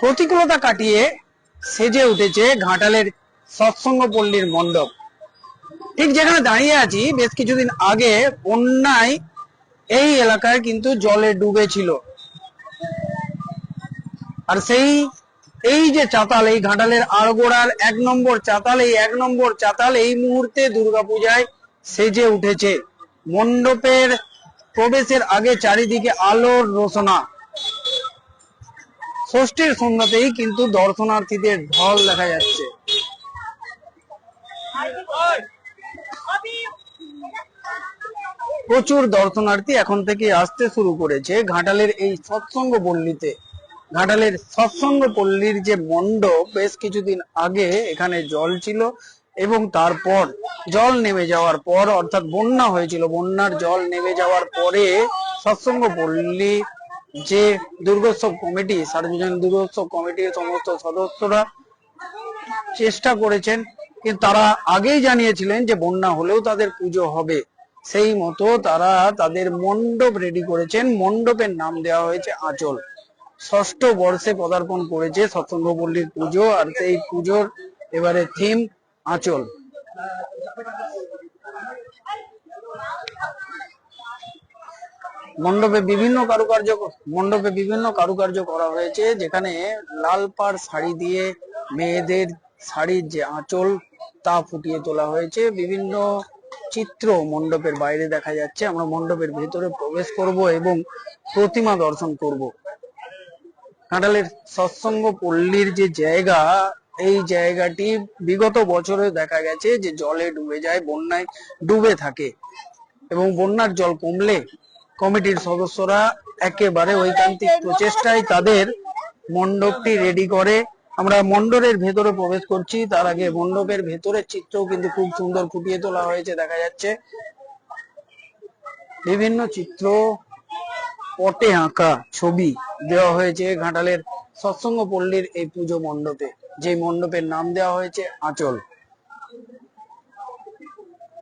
প্রতিকূলতা কাটিয়ে সেজে উঠেছে ঘাটালের সৎসঙ্গ পল্লীর মণ্ডপ। ঠিক যেখানে দাঁড়িয়ে আছি, বেশ কিছুদিন আগে বন্যায় এই এলাকায় কিন্তু জলে ডুবেছিল। আর সেই, এই যে চাতাল, এই ঘাটালের আড়গোড়ার এক নম্বর চাতাল, এই এক নম্বর চাতাল এই মুহূর্তে দুর্গাপূজায় সেজে উঠেছে। মণ্ডপের প্রবেশের আগে চারিদিকে আলোর রোশনা। ষষ্ঠীর সন্ধ্যাতেই কিন্তু দর্শনার্থীদের ঢল দেখা যাচ্ছে। প্রচুর দর্শনার্থী এখন থেকে আসতে শুরু করেছে ঘাটালের এই সৎসঙ্গ পল্লীতে ঘাটালের সৎসঙ্গ পল্লীর যে মণ্ডপ, বেশ কিছুদিন আগে এখানে জল ছিল এবং তারপর জল নেমে যাওয়ার পর, অর্থাৎ বন্যা হয়েছিল, বন্যার জল নেমে যাওয়ার পরে সৎসঙ্গ পল্লী যে দুর্গোৎসব কমিটি, সার্বজনীন দুর্গোৎসব কমিটির সমস্ত সদস্যরা চেষ্টা করেছেন, কিন্তু তারা আগেই জানিয়েছিলেন যে বন্যা হলেও তাদের পুজো হবে। সেই মতো তারা তাদের মণ্ডপ রেডি করেছেন। মণ্ডপের নাম দেওয়া হয়েছে আঁচল। ষষ্ঠ বর্ষে পদার্পণ করেছে সৎসঙ্গ পল্লীর পুজো, আর সেই পুজোর এবারে থিম আঁচল। মণ্ডপে বিভিন্ন কারুকার্য মণ্ডপে বিভিন্ন কারুকার্য করা হয়েছে, যেখানে লাল পাড় শাড়ি দিয়ে মেয়েদের শাড়ির যে আঁচল তা ফুটিয়ে তোলা হয়েছে। বিভিন্ন চিত্র মণ্ডপের বাইরে দেখা যাচ্ছে। আমরা মণ্ডপের ভেতরে প্রবেশ করব এবং প্রতিমা দর্শন করব। ঘাটালের সৎসঙ্গ পল্লীর যে জায়গা, এই জায়গাটি বিগত বছরে দেখা গেছে যে জলে ডুবে যায়, বন্যায় ডুবে থাকে এবং বন্যার জল কমলে কমিটির সদস্যরা একেবারে ঐকান্তিক প্রচেষ্টায় তাদের মণ্ডপটি রেডি করে। আমরা মণ্ডপের ভেতরে প্রবেশ করছি, তার আগে মণ্ডপের ভেতরের চিত্রও কিন্তু খুব সুন্দর ফুটিয়ে তোলা হয়েছে, দেখা যাচ্ছে। বিভিন্ন চিত্র, পটে আঁকা ছবি দেওয়া হয়েছে ঘাটালের সৎসঙ্গ পল্লীর এই পুজো মণ্ডপে, যে মণ্ডপের নাম দেওয়া হয়েছে আঁচল।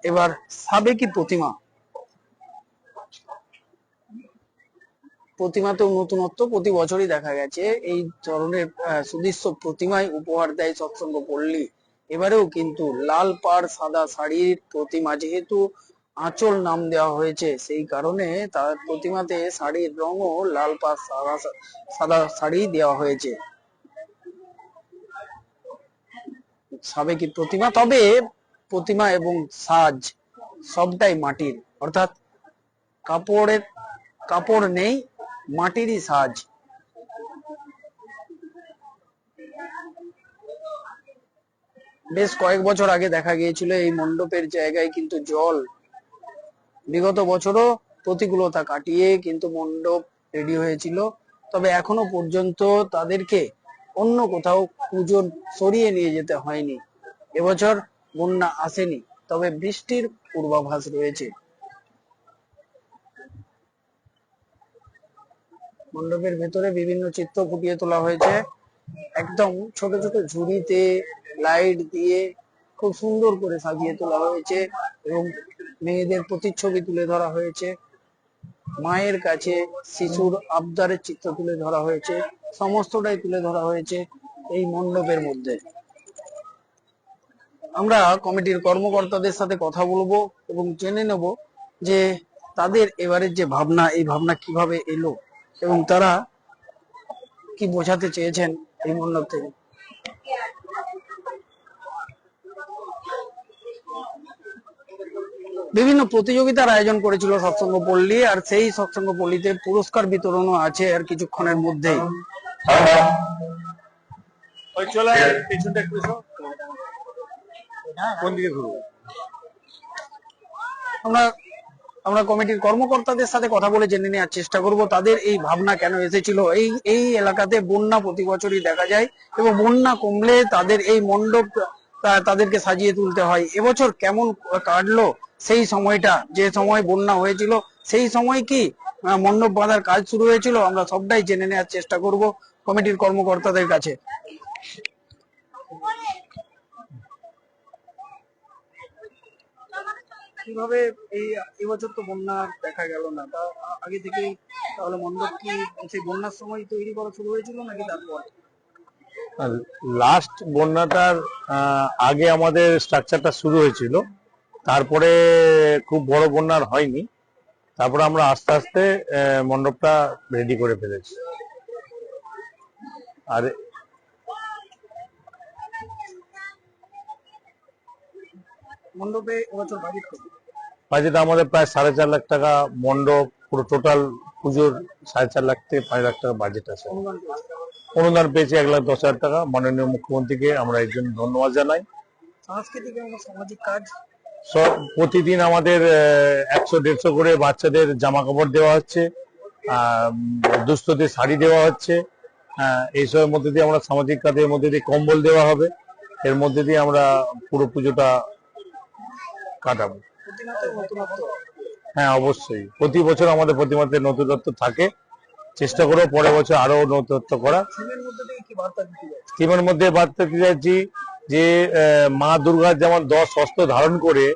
এবার সাবেকি প্রতিমা প্রতিমাতেও নতুনত্ব প্রতি বছরই দেখা গেছে। এই ধরনের সুদৃশ্য প্রতিমায় উপহার দেয় সৎসঙ্গ পল্লী। এবারেও কিন্তু লাল পাড়, সাদা শাড়ির প্রতিমা যেহেতু আঁচল নাম দেওয়া হয়েছে, সেই কারণে তার প্রতিমাতে শাড়ির রঙও লাল পাড়, সাদা সাদা শাড়ি দেওয়া হয়েছে। সাবেকি প্রতিমা, তবে প্রতিমা এবং সাজ সবটাই মাটির। অর্থাৎ কাপড়ের, কাপড় নেই মাটিরই সাজ। বেশ কয়েক বছর আগে দেখা গিয়েছিল এই মণ্ডপের জায়গায় কিন্তু জল। বিগত বছরও প্রতিকূলতা কাটিয়ে কিন্তু মণ্ডপ রেডি হয়েছিল। তবে এখনও পর্যন্ত তাদেরকে অন্য কোথাও পুজোর সরিয়ে নিয়ে যেতে হয়নি। এবছর বন্যা আসেনি, তবে বৃষ্টির পূর্বাভাস রয়েছে। মণ্ডপের ভেতরে বিভিন্ন চিত্র ফুটিয়ে তোলা হয়েছে। একদম ছোট ছোট ঝুড়িতে লাইট দিয়ে খুব সুন্দর করে সাজিয়ে তোলা হয়েছে এবং মেয়েদের প্রতিচ্ছবি তুলে ধরা হয়েছে। মায়ের কাছে শিশুর আবদারের চিত্র তুলে ধরা হয়েছে। সমস্তটাই তুলে ধরা হয়েছে এই মণ্ডপের মধ্যে। আমরা কমিটির কর্মকর্তাদের সাথে কথা বলব এবং জেনে নেব যে তাদের এবারের যে ভাবনা, এই ভাবনা কীভাবে এলো? এবং তারা কি বোঝাতে চেয়েছেন এই মণ্ডপ থেকে? বিভিন্ন প্রতিযোগিতার আয়োজন করেছিল সৎসঙ্গ পল্লী আর সেই সৎসঙ্গ পল্লীতে পুরস্কার বিতরণও আছে আর কিছুক্ষণের মধ্যেই। আমরা আমরা কমিটির কর্মকর্তাদের সাথে কথা বলে জেনে নেওয়ার চেষ্টা করব, তাদের এই ভাবনা কেন এসেছিল? এই এই এলাকাতে বন্যা প্রতি বছরই দেখা যায় এবং বন্যা কমলে তাদের এই মণ্ডপ তাদেরকে সাজিয়ে তুলতে হয়। এবছর কেমন কাটলো সেই সময়টা? যে সময় বন্যা হয়েছিল, সেই সময় কি মণ্ডপ বাঁধার কাজ শুরু হয়েছিল? আমরা সবটাই জেনে নেওয়ার চেষ্টা করব কমিটির কর্মকর্তাদের কাছে। কীভাবে এই এবছর তো বন্যা দেখা গেল না? তা আগে থেকেই তাহলে মণ্ডপ কি সেই বন্যার সময় তৈরি করা শুরু হয়েছিল নাকি তারপর? লাস্ট বন্যাটার আগে আমাদের স্ট্রাকচারটা শুরু হয়েছিল। তারপরে খুব বড় বন্যার হয়নি। তারপরে আমরা আস্তে আস্তে মণ্ডপটা রেডি করে ফেলেছি। আর মণ্ডপে এবছর বাজেট কত বাজেট আমাদের প্রায় সাড়ে চার লাখ টাকা মণ্ডপ পুরো টোটাল পুজোর সাড়ে চার লাখ থেকে পাঁচ লাখ টাকা বাজেট আছে। অনুদান পেয়েছি এক লাখ দশ হাজার টাকা। মাননীয় মুখ্যমন্ত্রীকে আমরা এর জন্য ধন্যবাদ জানাই। সাংস্কৃতিক এবং সামাজিক কাজ? সব প্রতিদিন আমাদের একশো দেড়শো করে বাচ্চাদের জামা কাপড় দেওয়া হচ্ছে দুস্থদের শাড়ি দেওয়া হচ্ছে এইসবের মধ্যে দিয়ে আমরা সামাজিক কাজের মধ্যে দিয়ে কম্বল দেওয়া হবে। এর মধ্যে দিয়ে আমরা পুরো পুজোটা কাটাবো। হ্যাঁ অবশ্যই। প্রতি বছর আমাদের প্রতিমাতে নতুনত্ব থাকে। চেষ্টা করব পরের বছর আরও নতুনত্ব করা। থিমের মধ্যে বার্তা দিতে চাইছি যে মা দুর্গার যেমন দশ অস্ত্র ধারণ করে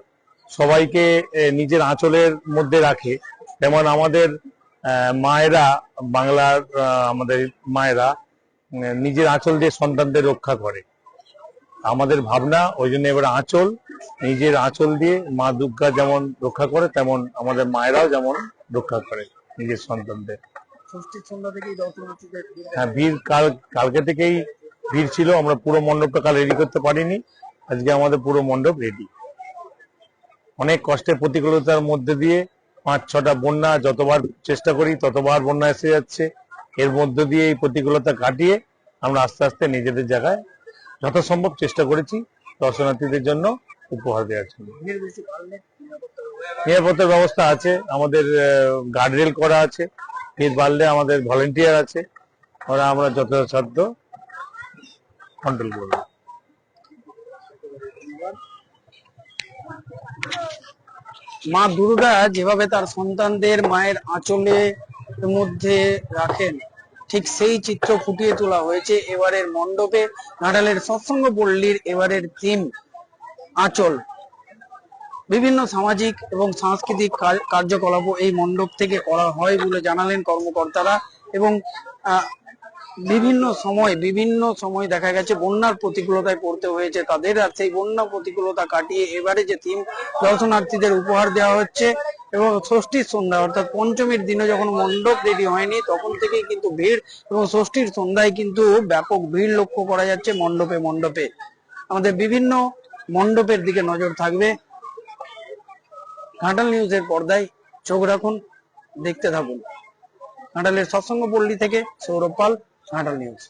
সবাইকে নিজের আঁচলের মধ্যে রাখে, তেমন আমাদের মায়েরা, বাংলার আমাদের মায়েরা নিজের আঁচল দিয়ে সন্তানদের রক্ষা করে। আমাদের ভাবনা, ওই জন্য এবার আঁচল, নিজের আঁচল দিয়ে মা দুর্গা যেমন রক্ষা করে, তেমন আমাদের মায়েরাও যেমন রক্ষা করে নিজের সন্তানদের। হ্যাঁ ভিড় কাল, কালকে থেকেই ভিড় ছিল, আমরা পুরো মণ্ডপটা কাল রেডি করতে পারিনি। আজকে আমাদের পুরো মণ্ডপ রেডি অনেক কষ্টের প্রতিকূলতার মধ্যে দিয়ে পাঁচ, ছটা বন্যা যতবার চেষ্টা করি, ততবার বন্যা এসে যাচ্ছে। এর মধ্য দিয়ে এই প্রতিকূলতা কাটিয়ে আমরা আস্তে আস্তে নিজেদের জায়গায় যথাসম্ভব চেষ্টা করেছি দর্শনার্থীদের জন্য উপহার দেওয়ার জন্য। নিরাপত্তার ব্যবস্থা আছে, আমাদের গার্ডরেল করা আছে ভিড় বাড়লে আমাদের ভলেন্টিয়ার আছে, ওরা আমরা যথাসাধ্য কন্ট্রোল করব। মা দুর্গা যেভাবে তার সন্তানদের মায়ের আঁচলে মধ্যে রাখেন ঠিক সেই চিত্র ফুটিয়ে তোলা হয়েছে এবারের মণ্ডপে ঘাটালের সৎসঙ্গ পল্লীর এবারের থিম আঁচল। বিভিন্ন সামাজিক এবং সাংস্কৃতিক কার্যকলাপ কার্যকলাপও এই মণ্ডপ থেকে করা হয় বলে জানালেন কর্মকর্তারা এবং বিভিন্ন সময় বিভিন্ন সময় দেখা গেছে বন্যার প্রতিকূলতায় পড়তে হয়েছে তাদের। আর সেই বন্যা প্রতিকূলতা কাটিয়ে এবারে যে থিম দর্শনার্থীদের উপহার দেওয়া হচ্ছে এবং ষষ্ঠীর সন্ধ্যা, অর্থাৎ পঞ্চমীর দিনে যখন মণ্ডপ রেডি হয়নি, তখন থেকেই কিন্তু ভিড় এবং ষষ্ঠীর সন্ধ্যায় কিন্তু ব্যাপক ভিড় লক্ষ্য করা যাচ্ছে মণ্ডপে মণ্ডপে। আমাদের বিভিন্ন মণ্ডপের দিকে নজর থাকবে। ঘাটাল নিউজের পর্দায় চোখ রাখুন, দেখতে থাকুন। ঘাটালের সৎসঙ্গ পল্লী থেকে সৌরভ পাল। ঘাটাল নিউজ